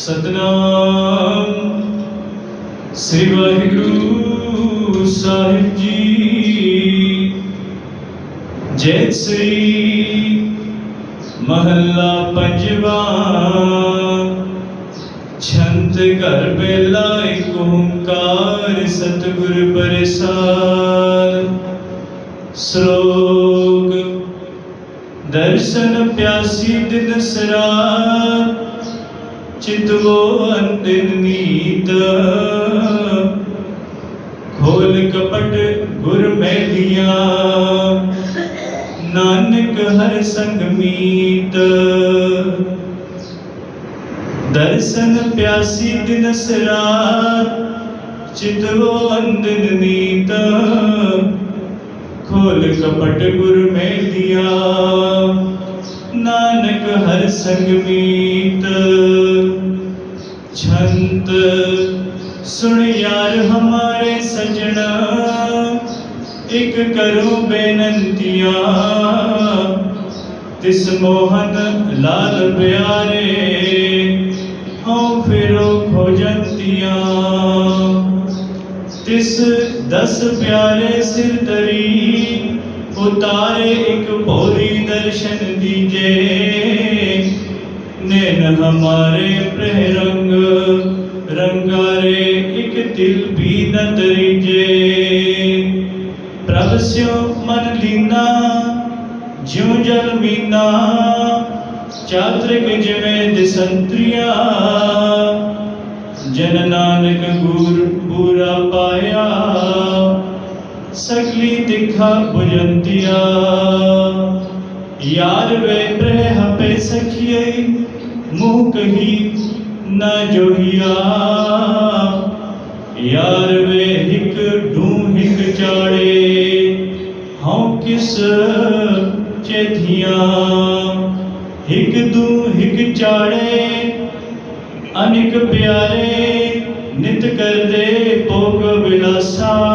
ਸਤਨਾਮ। ਸ੍ਰੀ ਵਾਹਿਗੁਰੂ ਸਾਹਿਬ ਜੀ। ਜੈ ਸ੍ਰੀ ਮਹੱਲਾ ਪੰਜਵਾ। ਛੰਤ ਘਰ ਬੇਲਾ ਏਕ ਓੰਕਾਰ ਸਤਿਗੁਰ ਪ੍ਰਸਾਦ। ਸ਼ਲੋਕ, ਦਰਸ਼ਨ ਪਿਆਸੀ ਦਿਨ ਸਰਾ ਚਿਤਵੋ ਅੰਤਿਨ ਨੀਤ। ਖੋਲ ਕਪਟ ਗੁਰ ਮੈਲੀਆਂ ਨਾਨਕ ਹਰ ਸੰਗ ਮੀਤ। ਦਰਸ਼ਨ ਪਿਆਸੀ ਦਿਨ ਸਰਾ ਚਿਤਵੋ ਅੰਤਿਨ ਨੀਤ। ਖੋਲ ਕਪਟ ਗੁਰ ਮੈਲੀਆਂ ਨਾਨਕ ਹਰ ਸੰਗ ਮੀਤ। ਛੰਤ ਸੁਣ ਯਾਰ ਹਮਾਰੇ ਸਜਣਾ, ਇਕ ਕਰੋ ਬੇਨੰਤੀਆਂ। ਤਿਸ ਮੋਹਨ ਲਾਲ ਪਿਆਰੇ, ਹਉ ਫਿਰੋ ਖੋਜੰਤੀਆਂ। ਤਿਸ ਦਸ ਪਿਆਰੇ ਸਿਰ ਤਰੀ ਉਤਾਰੇ ਇੱਕ ਭੋਰੀ ਦਰਸ਼ਨ ਦੀਜੇ। ਨੈਣ ਹਮਾਰੇ ਪ੍ਰਹ ਰੰਗ ਰੰਗਾਰੇ ਇੱਕ ਦਿਲ ਵੀ ਨ ਤਰੀਜੇ ਪ੍ਰਭ ਸਿਓ ਮਨ ਲੀਨਾ, ਜਿਉ ਜਲ ਮੀਨਾ, ਚਾਤ੍ਰਿਕ ਜਿਵੇਂ ਦਿਸੰਤਰੀਆ। ਜਨ ਨਾਨਕ ਗੁਰ ਪੂਰਾ ਪਾਇਆ, ਸਗਲੀ ਦਿਖਾ ਬੁਝੰਤੀਆ ਯਾਰ ਵੇ ਪ੍ਰਹ ਹਪੇ ਸਖੀਏ ਮੂਹ ਕਹੀ ਨਾ ਜੋਹੀਆ। ਯਾਰ ਵੇ ਹਿਕ ਢੂ ਹਿਕ ਚਾੜੇ, ਹਉ ਕਿਸ ਚੇਥੀਆਂ ਹਿਕ ਦੂ ਹਿਕ ਚਾੜੇ, ਅਨਿਕ ਪਿਆਰੇ ਨਿਤ ਕਰਦੇ ਭੋਗ ਵਿਲਾਸਾ